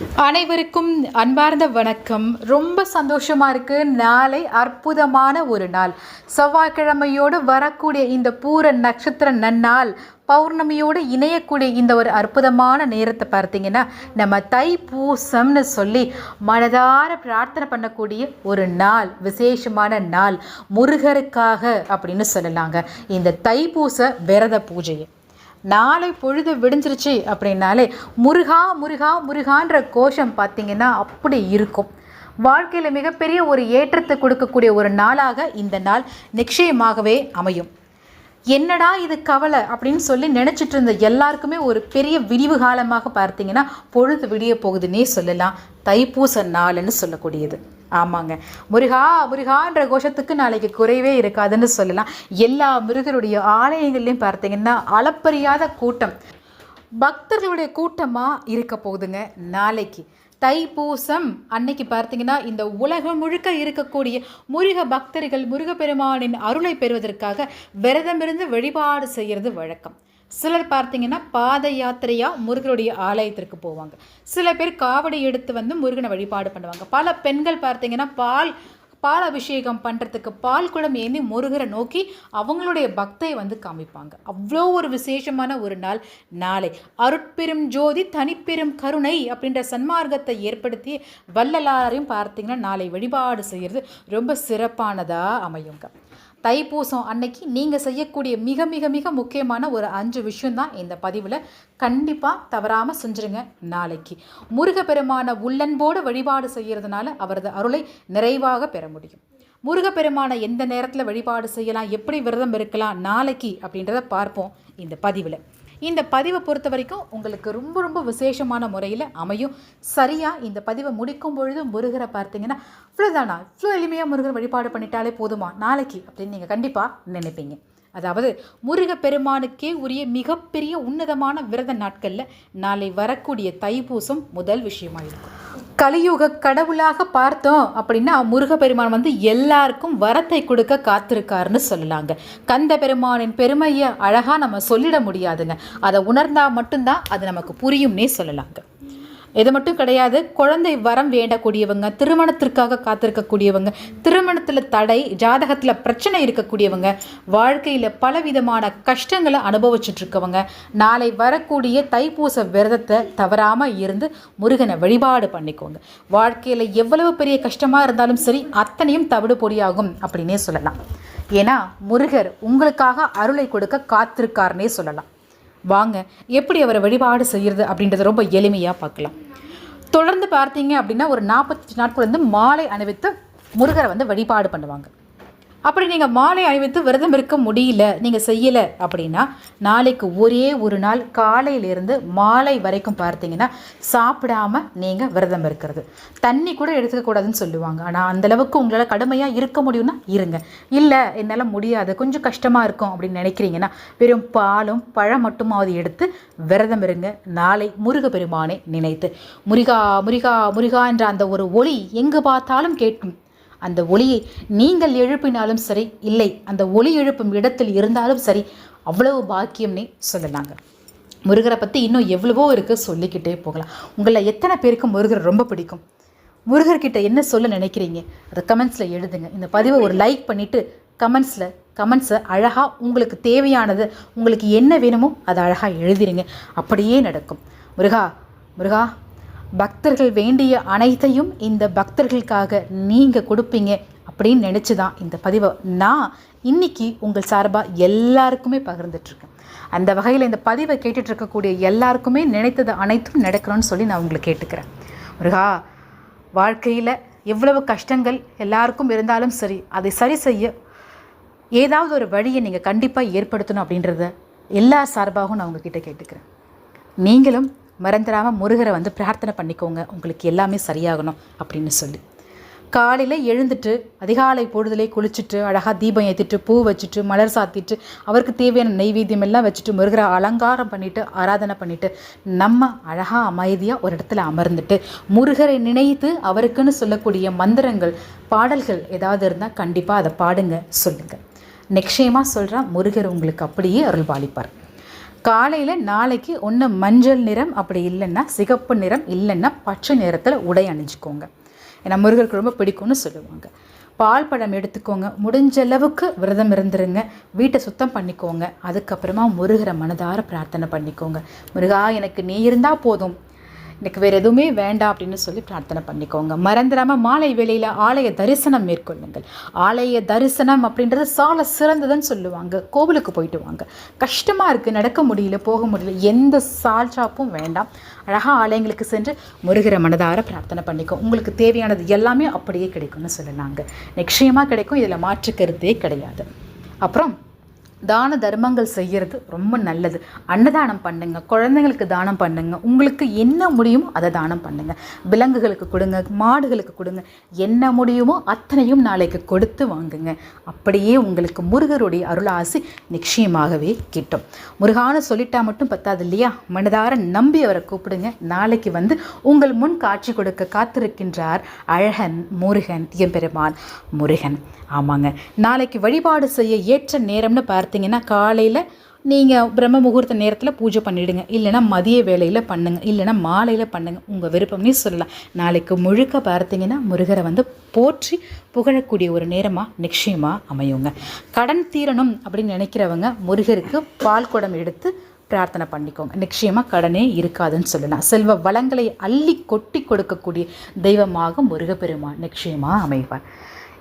அனைவருக்கும் அன்பார்ந்த வணக்கம். ரொம்ப சந்தோஷமாக இருக்குது நாளை அற்புதமான ஒரு நாள். செவ்வாய்க்கிழமையோடு வரக்கூடிய இந்த பூர நட்சத்திர நன்னாள் பௌர்ணமியோடு இணையக்கூடிய இந்த ஒரு அற்புதமான நேரத்தை பார்த்தீங்கன்னா நம்ம தை பூசம்னு சொல்லி மனதார பிரார்த்தனை பண்ணக்கூடிய ஒரு நாள் விசேஷமான நாள். முருகருக்காக அப்படின்னு சொல்லலாங்க. இந்த தைப்பூச விரத பூஜையை. நாளை பொழுது விடிஞ்சிருச்சு அப்படின்னாலே முருகா முருகா முருகான்ற கோஷம் பார்த்தீங்கன்னா அப்படி இருக்கும். வாழ்க்கையில் மிகப்பெரிய ஒரு ஏற்றத்தை கொடுக்கக்கூடிய ஒரு நாளாக இந்த நாள் நிச்சயமாகவே அமையும். என்னடா இது கவலை அப்படின்னு சொல்லி நினச்சிட்டு இருந்த எல்லாருக்குமே ஒரு பெரிய விரிவு காலமாக பார்த்தீங்கன்னா பொழுது விடிய போகுதுன்னே சொல்லலாம். தைப்பூச நாள்னு சொல்லக்கூடியது. ஆமாங்க. முருகா முருகான்ற கோஷத்துக்கு நாளைக்கு குறைவே இருக்காதுன்னு சொல்லலாம். எல்லா முருகருடைய ஆலயங்கள்லையும் பார்த்தீங்கன்னா அளப்பறியாத கூட்டம். பக்தர்களுடைய கூட்டமாக இருக்க போகுதுங்க நாளைக்கு. தைப்பூசம். அன்னைக்கு பார்த்தீங்கன்னா இந்த உலகம் முழுக்க இருக்கக்கூடிய முருக பக்தர்கள் முருகப்பெருமானின் அருளை பெறுவதற்காக விரதமிருந்து வழிபாடு செய்கிறது வழக்கம். சிலர் பார்த்தீங்கன்னா பாத யாத்திரையாக முருகனுடைய ஆலயத்திற்கு போவாங்க. சில பேர் காவடி எடுத்து வந்து முருகனை வழிபாடு பண்ணுவாங்க. பல பெண்கள் பார்த்தீங்கன்னா பால் பால் அபிஷேகம் பண்ணுறதுக்கு பால் குடம் ஏந்தி முருகரை நோக்கி அவங்களுடைய பக்தை வந்து காமிப்பாங்க. அவ்வளோ ஒரு விசேஷமான ஒரு நாள். நாளை அருட்பெரும் ஜோதி தனிப்பெரும் கருணை அப்படின்ற சன்மார்க்கத்தை ஏற்படுத்தி வல்லலாரையும் பார்த்தீங்கன்னா நாளை வழிபாடு செய்கிறது ரொம்ப சிறப்பானதாக அமையுங்க. தைப்பூசம் அன்னைக்கு நீங்கள் செய்யக்கூடிய மிக மிக மிக முக்கியமான ஒரு அஞ்சு விஷயம்தான் இந்த பதிவில். கண்டிப்பாக தவறாமல் செஞ்சுருங்க நாளைக்கு. முருகப்பெருமான உள்ளன்போடு வழிபாடு செய்கிறதுனால அவரது அருளை நிறைவாக பெற முடியும். முருகப்பெருமானை எந்த நேரத்தில் வழிபாடு செய்யலாம் எப்படி விரதம் இருக்கலாம் நாளைக்கு அப்படின்றத பார்ப்போம் இந்த பதிவில். இந்த பதிவை பொறுத்த வரைக்கும் உங்களுக்கு ரொம்ப ரொம்ப விசேஷமான முறையில் அமையும். சரியாக இந்த பதிவை முடிக்கும் பொழுது முருகரை பார்த்தீங்கன்னா இவ்வளோதானா இவ்வளோ எளிமையாக முருகர் வழிபாடு பண்ணிட்டாலே போதுமா? நாளைக்கு அப்படின்னு நீங்கள் கண்டிப்பாக நினைப்பீங்க. அதாவது முருக பெருமானுக்கே உரிய மிகப்பெரிய உன்னதமான விரத நாட்களில் நாளை வரக்கூடிய தைப்பூசம் முதல் விஷயமாக இருக்கும். கலியுக கடவுளாக பார்த்தோம் அப்படின்னா முருகப்பெருமான் வந்து எல்லாருக்கும் வரத்தை கொடுக்க காத்திருக்காருன்னு சொல்லலாங்க. கந்த பெருமானின் பெருமையை அழகாக நம்ம சொல்லிட முடியாதுங்க. அதை உணர்ந்தால் மட்டும்தான் அது நமக்கு புரியும்னே சொல்லலாங்க. இது மட்டும் கிடையாது குழந்தை வரம் வேண்டக்கூடியவங்க திருமணத்திற்காக காத்திருக்கக்கூடியவங்க திருமணத்தில் தடை ஜாதகத்தில் பிரச்சனை இருக்கக்கூடியவங்க வாழ்க்கையில் பலவிதமான கஷ்டங்களை அனுபவிச்சுட்டு இருக்கவங்க நாளை வரக்கூடிய தைப்பூச விரதத்தை தவறாமல் இருந்து முருகனை வழிபாடு பண்ணிக்கோங்க. வாழ்க்கையில் எவ்வளவு பெரிய கஷ்டமாக இருந்தாலும் சரி அத்தனையும் தவிடு பொடியாகும் அப்படின்னே சொல்லலாம். ஏன்னா முருகர் உங்களுக்காக அருளை கொடுக்க காத்திருக்காருன்னே சொல்லலாம். வாங்க எப்படி அவரை வழிபாடு செய்கிறது அப்படின்றத ரொம்ப எளிமையாக பார்க்கலாம். தொடர்ந்து பார்த்தீங்க அப்படின்னா ஒரு நாற்பத்தஞ்சு நாட்கள் வந்து மாலை அணிவித்து முருகரை வந்து வழிபாடு பண்ணுவாங்க. அப்படி நீங்கள் மாலை அணிவித்து விரதம் இருக்க முடியல நீங்கள் செய்யலை அப்படின்னா நாளைக்கு ஒரே ஒரு நாள் காலையிலேருந்து மாலை வரைக்கும் பார்த்தீங்கன்னா சாப்பிடாம நீங்கள் விரதம் இருக்கிறது. தண்ணி கூட எடுத்துக்கக்கூடாதுன்னு சொல்லுவாங்க. ஆனால் அந்தளவுக்கு உங்களால் கடுமையாக இருக்க முடியும்னா இருங்க. இல்லை என்னால் முடியாது கொஞ்சம் கஷ்டமாக இருக்கும் அப்படின்னு நினைக்கிறீங்கன்னா வெறும் பாலும் பழம் மட்டுமாவது எடுத்து விரதம் இருங்க. நாளை முருக பெருமானை நினைத்து. முருகா முருகா முருகா என்ற அந்த ஒரு ஒளி எங்கு பார்த்தாலும் கேட்கும். அந்த ஒளியை நீங்கள் எழுப்பினாலும் சரி இல்லை அந்த ஒளி எழுப்பும் இடத்தில் இருந்தாலும் சரி அவ்வளவு பாக்கியம்னே சொல்லலாங்க. முருகரை பற்றி இன்னும் எவ்வளவோ இருக்குது சொல்லிக்கிட்டே போகலாம். உங்களை எத்தனை பேருக்கு முருகர் ரொம்ப பிடிக்கும்? முருகர்கிட்ட என்ன சொல்ல நினைக்கிறீங்க? அதை கமெண்ட்ஸில் எழுதுங்க. இந்த பதிவை ஒரு லைக் பண்ணிவிட்டு கமெண்ட்ஸில் கமெண்ட்ஸை அழகாக உங்களுக்கு தேவையானது உங்களுக்கு என்ன வேணுமோ அதை அழகாக எழுதிடுங்க அப்படியே நடக்கும். முருகா முருகா பக்தர்கள் வேண்டிய அனைத்தையும் இந்த பக்தர்களுக்காக நீங்கள் கொடுப்பீங்க அப்படின்னு நினச்சி தான் இந்த பதிவை நான் இன்னைக்கு உங்கள் சார்பாக எல்லாருக்குமே பகிர்ந்துட்டுருக்கேன். அந்த வகையில் இந்த பதிவை கேட்டுட்டு இருக்கக்கூடிய எல்லாருக்குமே நினைத்தது அனைத்தும் நடக்கணும்னு சொல்லி நான் உங்களை கேட்டுக்கிறேன். முருகா வாழ்க்கையில் எவ்வளவு கஷ்டங்கள் எல்லாருக்கும் இருந்தாலும் சரி அதை சரி செய்ய ஏதாவது ஒரு வழியை நீங்கள் கண்டிப்பாக ஏற்படுத்தணும் அப்படின்றத எல்லா சார்பாகவும் நான் உங்ககிட்ட கேட்டுக்கிறேன். நீங்களும் மறந்துடாமல் முருகரை வந்து பிரார்த்தனை பண்ணிக்கோங்க. உங்களுக்கு எல்லாமே சரியாகணும் அப்படின்னு சொல்லி. காலையில் எழுந்துட்டு அதிகாலை பொழுதுலே குளிச்சுட்டு அழகாக தீபம் ஏற்றிட்டு பூ வச்சுட்டு மலர் சாத்திட்டு அவருக்கு தேவையான நெய்வேத்தியம் எல்லாம் வச்சுட்டு முருகரை அலங்காரம் பண்ணிவிட்டு ஆராதனை பண்ணிவிட்டு நம்ம அழகாக அமைதியாக ஒரு இடத்துல அமர்ந்துட்டு முருகரை நினைத்து அவருக்குன்னு சொல்லக்கூடிய மந்திரங்கள் பாடல்கள் ஏதாவது இருந்தால் கண்டிப்பாக அதை பாடுங்க சொல்லுங்கள் நிச்சயமாக சொல்கிறா முருகர் உங்களுக்கு அப்படியே அருள் பாலிப்பார் காலையில் நாளைக்கு ஒன்று மஞ்சள் நிறம் அப்படி இல்லைன்னா சிகப்பு நிறம் இல்லைன்னா பச்சை நிறத்தில் உடை அணிஞ்சுக்கோங்க. ஏன்னா முருகருக்கு ரொம்ப பிடிக்கும்னு சொல்லுவாங்க. பால் பழம் எடுத்துக்கோங்க. முடிஞ்ச அளவுக்கு விரதம் இருந்துருங்க. வீட்டை சுத்தம் பண்ணிக்கோங்க. அதுக்கப்புறமா முருகரை மனதார பிரார்த்தனை பண்ணிக்கோங்க. முருகா எனக்கு நீ இருந்தால் போதும். எனக்கு வேறு எதுவுமே வேண்டாம் அப்படின்னு சொல்லி பிரார்த்தனை பண்ணிக்கோங்க. மறந்துடாமல் மாலை வேளையில் ஆலய தரிசனம் மேற்கொள்ளுங்கள். ஆலய தரிசனம் அப்படின்றது சால சிறந்ததுன்னு சொல்லுவாங்க. கோவிலுக்கு போயிட்டு வாங்க. கஷ்டமாக இருக்குது நடக்க முடியல போக முடியல எந்த சால் ஷாப்பும் வேண்டாம். அழகாக ஆலயங்களுக்கு சென்று முருகரை மனதார பிரார்த்தனை பண்ணிக்கோ. உங்களுக்கு தேவையானது எல்லாமே அப்படியே கிடைக்கும்னு சொல்லலாங்க நிச்சயமாக கிடைக்கும் இதில் மாற்று கருத்தே கிடையாது. அப்புறம் தான தர்மங்கள் செய்கிறது ரொம்ப நல்லது. அன்னதானம் பண்ணுங்க குழந்தைங்களுக்கு தானம் பண்ணுங்க உங்களுக்கு என்ன முடியுமோ அதை தானம் பண்ணுங்க. விலங்குகளுக்கு கொடுங்க மாடுகளுக்கு கொடுங்க என்ன முடியுமோ அத்தனையும் நாளைக்கு கொடுத்து வாங்குங்க. அப்படியே உங்களுக்கு முருகருடைய அருளாசி நிச்சயமாகவே கிட்டும். முருகான சொல்லிட்டா மட்டும் பத்தாது இல்லையா? மனதார நம்பி அவரை கூப்பிடுங்க. நாளைக்கு வந்து உங்கள் முன் காட்சி கொடுக்க காத்திருக்கின்றார் அழகன் முருகன் எம்பெருமான் முருகன். ஆமாங்க. நாளைக்கு வழிபாடு செய்ய ஏற்ற நேரம்னு பார்த்து பார்த்தீங்கன்னா காலையில் நீங்கள் பிரம்ம முகூர்த்த நேரத்தில் பூஜை பண்ணிவிடுங்க இல்லைன்னா மதிய வேலையில் பண்ணுங்கள் இல்லைன்னா மாலையில் பண்ணுங்கள் உங்கள் விருப்பம்னே சொல்லலாம். நாளைக்கு முழுக்க பார்த்தீங்கன்னா முருகரை வந்து போற்றி புகழக்கூடிய ஒரு நேரமாக நிச்சயமாக அமையுங்க. கடன் தீரணும் அப்படின்னு நினைக்கிறவங்க முருகருக்கு பால் குடம் எடுத்து பிரார்த்தனை பண்ணிக்கோங்க. நிச்சயமாக கடனே இருக்காதுன்னு சொல்லலாம். செல்வ வளங்களை அள்ளி கொட்டி கொடுக்கக்கூடிய தெய்வமாக முருகப்பெருமான் நிச்சயமாக அமைவார்.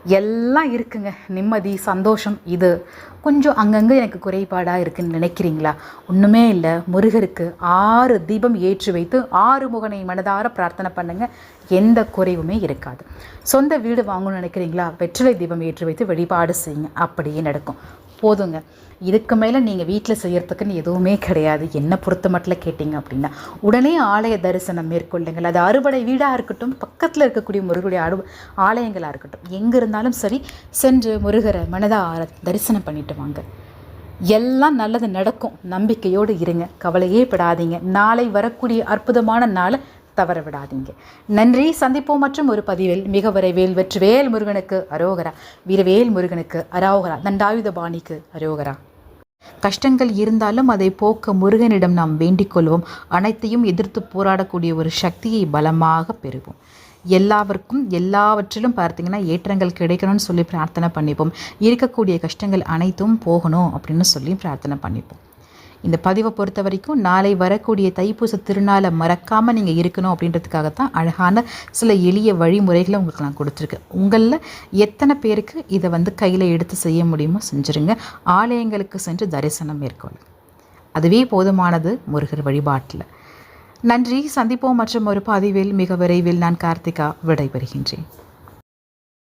எல்லாம் இருக்குங்க. நிம்மதி சந்தோஷம் இது. கொஞ்சம் அங்கங்கே எனக்கு குறைபாடாக இருக்குன்னு நினைக்கிறீங்களா? ஒன்றுமே இல்லை. முருகருக்கு ஆறு தீபம் ஏற்றி வைத்து ஆறு முகனை மனதார பிரார்த்தனை பண்ணுங்க. எந்த குறைவுமே இருக்காது. சொந்த வீடு வாங்கணும்னு நினைக்கிறீங்களா? வெற்றிலை தீபம் ஏற்றி வைத்து வழிபாடு செய்யுங்க. அப்படியே நடக்கும். போதுங்க. இதுக்கு மேலே நீங்கள் வீட்டில் செய்கிறதுக்குன்னு எதுவுமே கிடையாது. என்னை பொறுத்த மட்டும் கேட்டிங்க அப்படின்னா உடனே ஆலய தரிசனம் மேற்கொள்ளுங்கள். அது அறுபடை வீடாக இருக்கட்டும் பக்கத்தில் இருக்கக்கூடிய முருகனுடைய அறு ஆலயங்களாக இருக்கட்டும் எங்கே இருந்தாலும் சரி சென்று முருகரை மனதார தரிசனம் பண்ணிட்டு வாங்க. எல்லாம் நல்லது நடக்கும். நம்பிக்கையோடு இருங்க. கவலையே படாதீங்க. நாளை வரக்கூடிய அற்புதமான நாளை தவற விடாதீங்க நன்றி. சந்திப்போம் மற்றும் ஒரு பதிவில் மிக விரைவில் வெற்றிவேல் முருகனுக்கு அரோகரா வீரவேல் முருகனுக்கு அரோகரா தண்டாயுத பாணிக்கு அரோகரா. கஷ்டங்கள் இருந்தாலும் அதை போக்க முருகனிடம் நாம் வேண்டிக் கொள்வோம். அனைத்தையும் எதிர்த்து போராடக்கூடிய ஒரு சக்தியை பலமாக பெறுவோம். எல்லாவருக்கும் எல்லாவற்றிலும் பார்த்தீங்கன்னா ஏற்றங்கள் கிடைக்கணும்னு சொல்லி பிரார்த்தனை பண்ணிப்போம். இருக்கக்கூடிய கஷ்டங்கள் அனைத்தும் போகணும் அப்படின்னு சொல்லி பிரார்த்தனை பண்ணிப்போம். இந்த பதிவை பொறுத்த வரைக்கும் நாளை வரக்கூடிய தைப்பூச திருநாளை மறக்காமல் நீங்கள் இருக்கணும் அப்படின்றதுக்காக தான் அழகான சில எளிய வழிமுறைகளை உங்களுக்கு நான் கொடுத்துருக்கேன். உங்களில் எத்தனை பேருக்கு இதை வந்து கையில் எடுத்து செய்ய முடியுமோ செஞ்சுருங்க. ஆலயங்களுக்கு சென்று தரிசனம் மேற்கொள்ளும் அதுவே போதுமானது முருகர் வழிபாட்டில். நன்றி. சந்திப்போம் மற்றும் ஒரு பதிவில் மிக விரைவில் நான் கார்த்திகா விடைபெறுகின்றேன்.